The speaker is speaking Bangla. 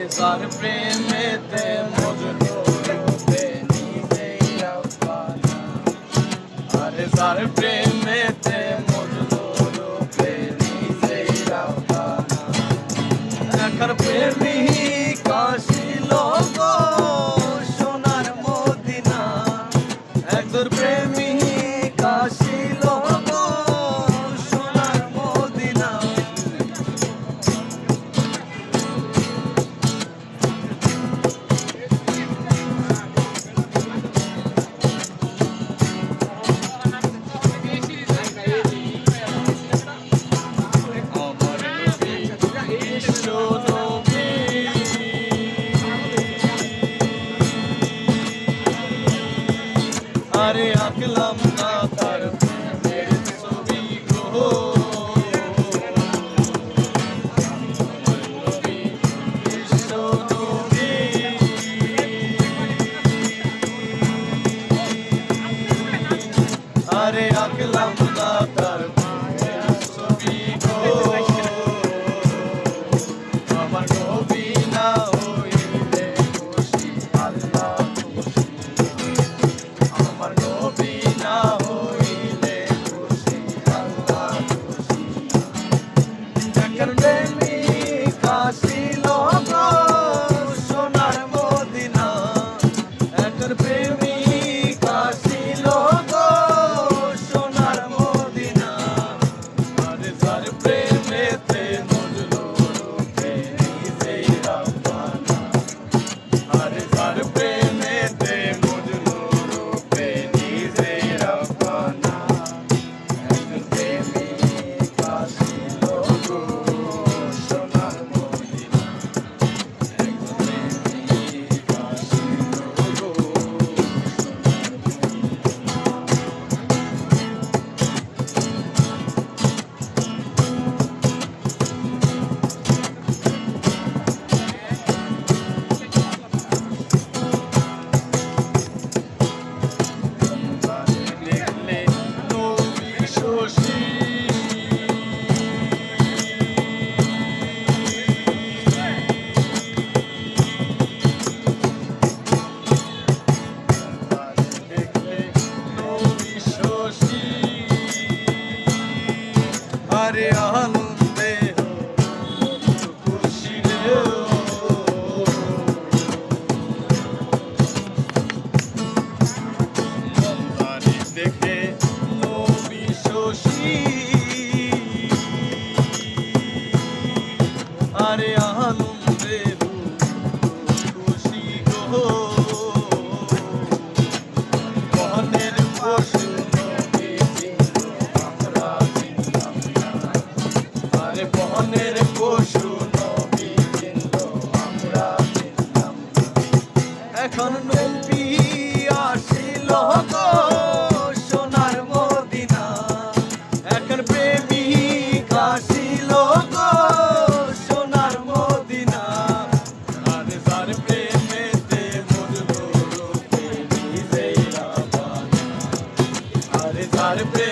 যার প্রেমেতে মজনু রূপে নিজেই আফানা আরে যার প্রেমেতে মজনু রূপে নিজেই আফানা দেখার প্রেমিক আরে আঁকলাম না তার ছবি গো। আমার নবী out of bed.